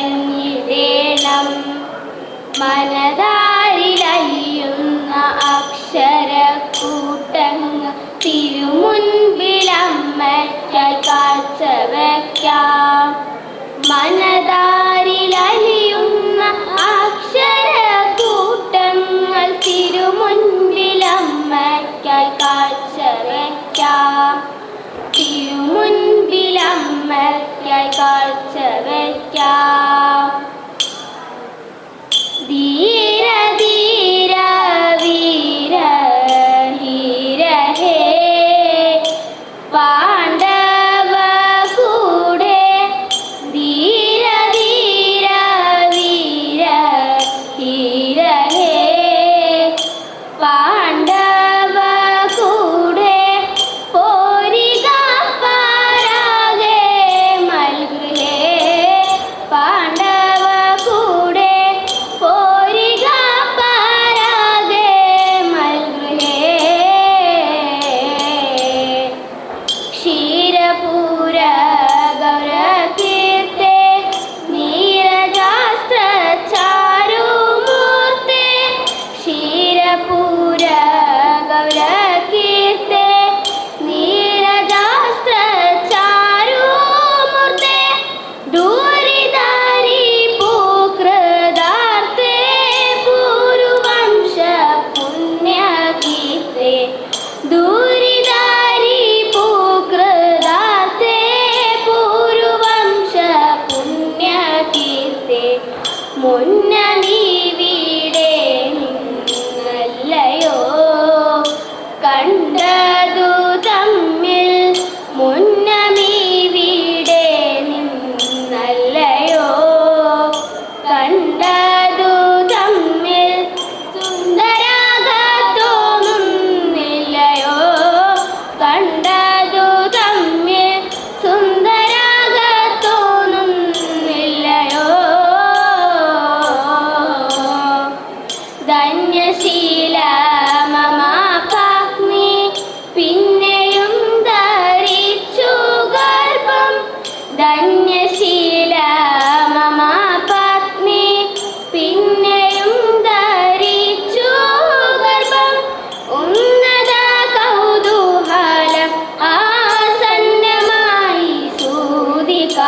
കഞ്ഞിവേണം മനതാരിലയ്യുന്ന അക്ഷരക്കൂട്ടങ്ങ് തിരുമുൻപിലമ്മറ്റ കാഴ്ച വയ്ക്കാം. മനതാരിലലിയുന്ന അക്ഷരക്കൂട്ടങ്ങൾ തിരുമുൻപിലമ്മറ്റ കാഴ്ച വയ്ക്കാം. അമർത്തിയായി കാഴ്ച വയ്ക്കാം ധീരത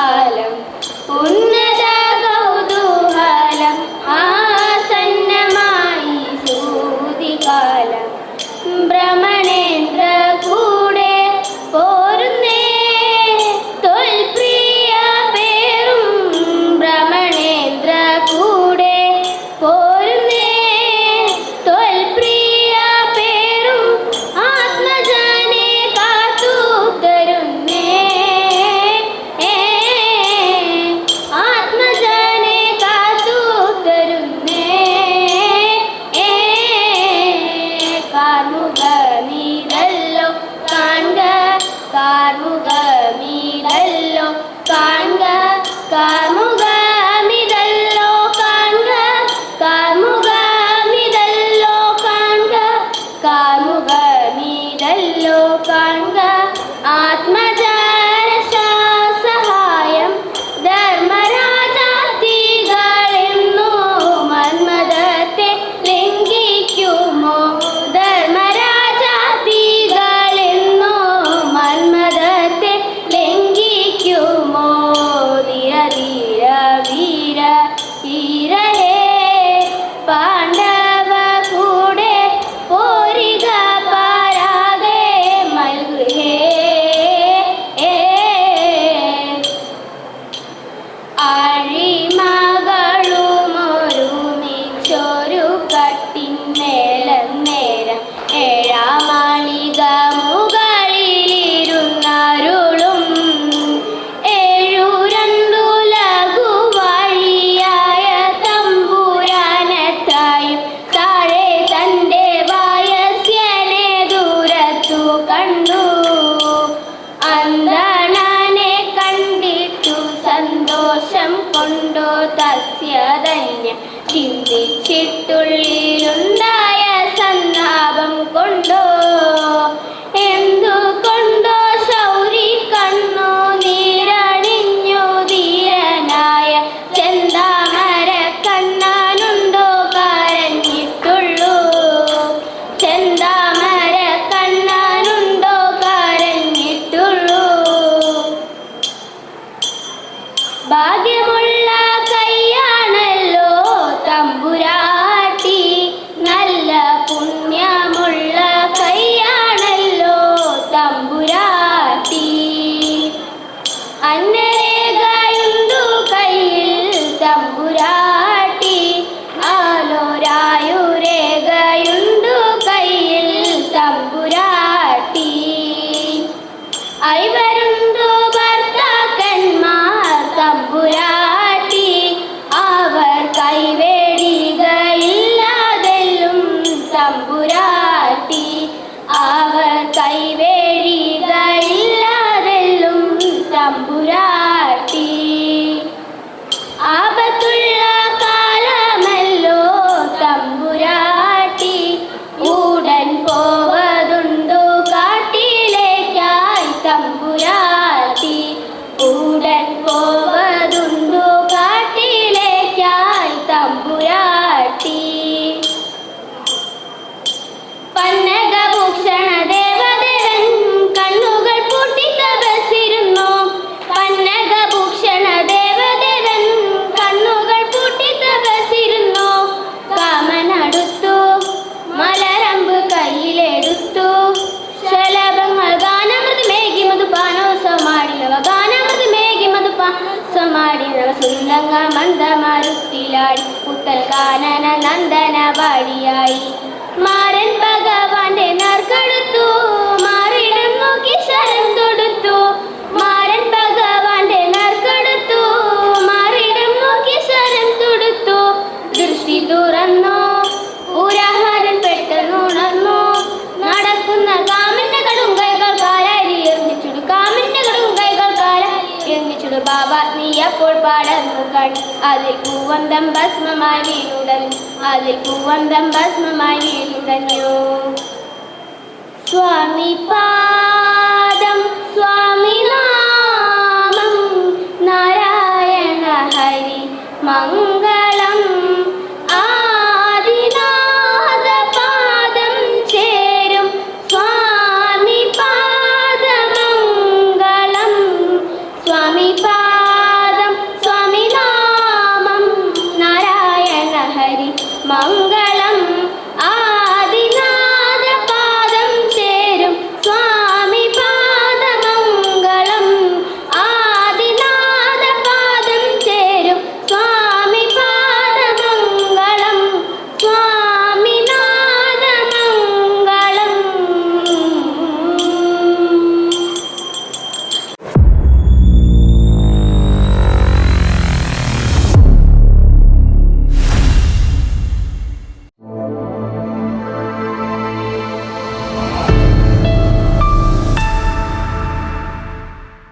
കാലം ഒന്ന് I കാനന നന്ദന വഴിയായി. മാരൻ ഭഗവാന്റെ നറുക്കെടുത്തു മാറിടം നോക്കി ശരം തൊടുത്തു. കൺ അതിൽ പൂവന്തം ഭസ്മമായി വീണുടഞ്ഞു അതിൽ പൂവന്തം ഭസ്മമായി വീണുടഞ്ഞു സ്വാമി പാദം സ്വാമി നാമം. നാരായണ ഹരി മംഗളം